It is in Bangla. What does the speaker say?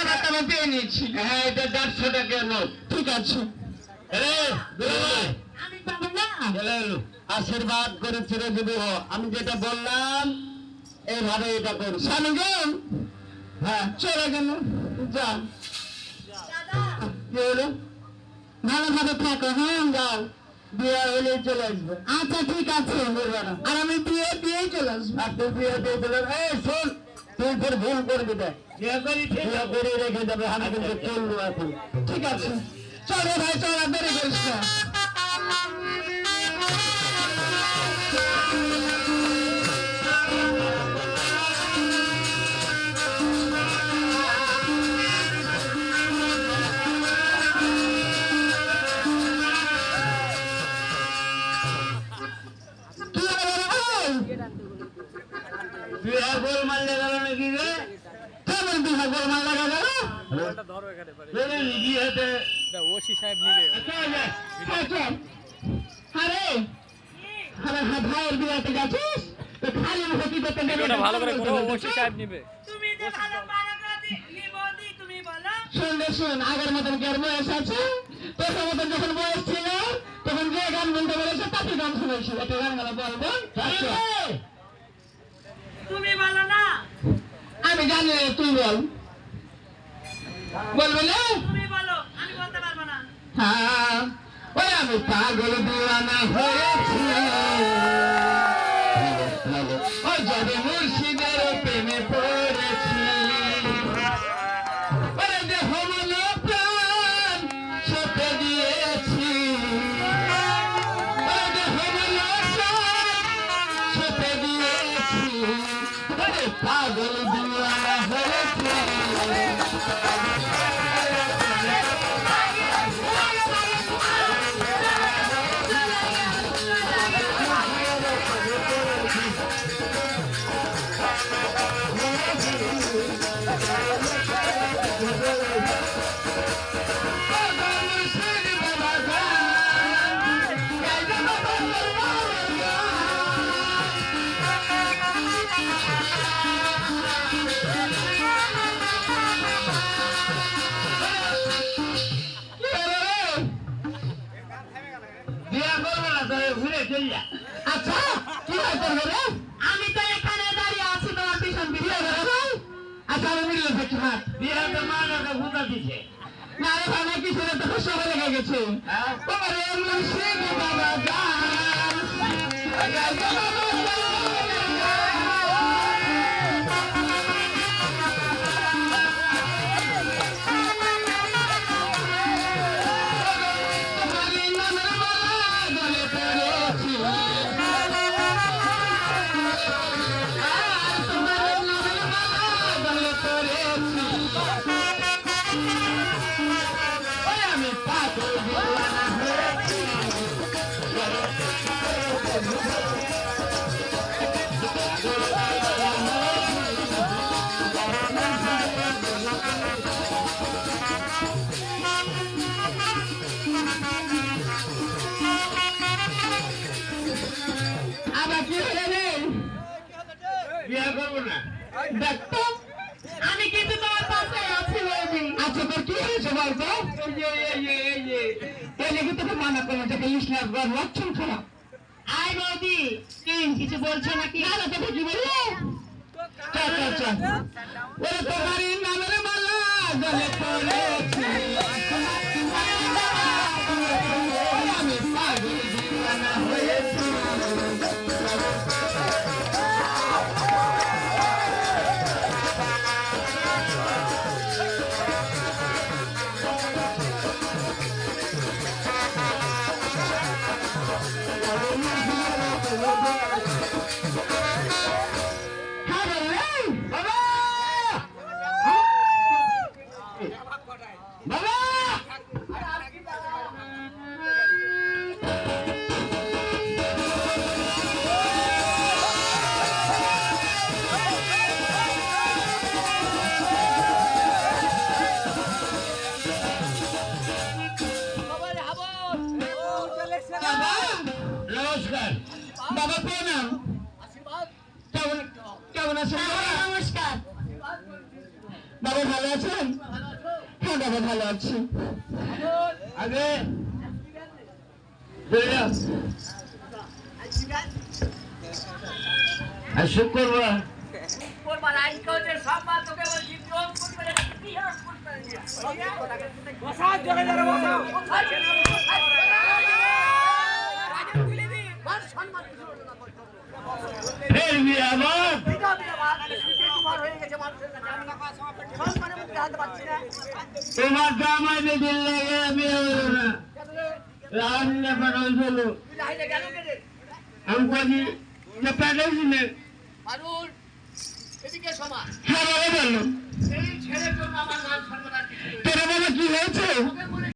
মানত ঠিক আছে। এরে দুলাভাই আমি পাবো না। চলে এলো। আশীর্বাদ করে দেবো আমি যেটা বললাম এইভাবে এটা করব স্বামীগণ হ্যাঁ। চলে গেল। যা কি হলো? ভালোভাবে থাকো হ্যাঁ যাও। বিয়ে হলে চলে আসবে। আচ্ছা ঠিক আছে। আর আমি বিয়ে দিয়েই চলে আসব। আর তুই বিয়ে দিয়ে চলে এই শোন তুই ফের ভুল করবি না করি রেখে যাবে আমি কিন্তু চলবো এখন। ঠিক আছে। চলো ভাই চল আর দেরি করিস না। বিয়ে গোল মারলে গেল নাকি রে? কেমন বিহা গোলমাল লাগা গেল ধরো এখানে পারে চলে বিয়েতে ওসি সাহেব নিবে চলে যা হ্যাঁ, চল। আরে আরে ভাইয়ের বিয়েতে গেছিস? তো খালি মুখে কি করতে গেলে? ওটা ভালো করে ওসি সাহেব নিবে। তুমি যে ভালো পারো না দি- নিব দি, তুমি বলো। শোন রে শোন আগের মতন কি আর বয়স আছে? তোর মতন যখন বয়স ছিল তখন যে গান বলতে বলেছে তাকে গান শুনেছি একটা গান বলব তুমি বলো না। আমি জানি না, তুই বল। বলবে না? তুমি বলো আমি বলতে পারব না। হ্যাঁ ওই আমি পাগল দিওয়ানা হয়েছি। ও যাবে মুর্শিদের আচ্ছা কি হয় তোর ঘরে আমি তো এখানে দাঁড়িয়ে আছি তোমার পিছন ঘরে আচ্ছা আমি থাকি হাত ভূতা দিছে না রে ভাই নাকি তো সবাই লেগে গেছে। হ্যাঁ। বাবা জান করব না। দেখতো? আমি কিন্তু তোমার পাশে আছি বৌদি। আচ্ছা তোর কি হয়েছে বলতো? এই যে যে যে। তোকে মানা করল তোকে ইসলাম গর লক্ষণ খারাপ আয় বৌদি। কিছু বলছো নাকি? না না তোকে কি বলল চল চল চল। ওরে তোমার নামের মালা জলে পড়েছে বাবা প্রণাম কেমন কেমন আছেন বাবা? নমস্কার। বাবা ভালো আছেন? হ্যাঁ বাবা ভালো আছি। আগে আর শুক্রবার জোরে জোরে বসাও। না। তোমার জামাই দিদির লেগে হলো না রান্না পাঠাইছিল তুই লাইনে গেল কে রে? আমি পাঠাইছি না হ্যাঁ বাবা বলল আমার। তোর বাবা কি হয়েছে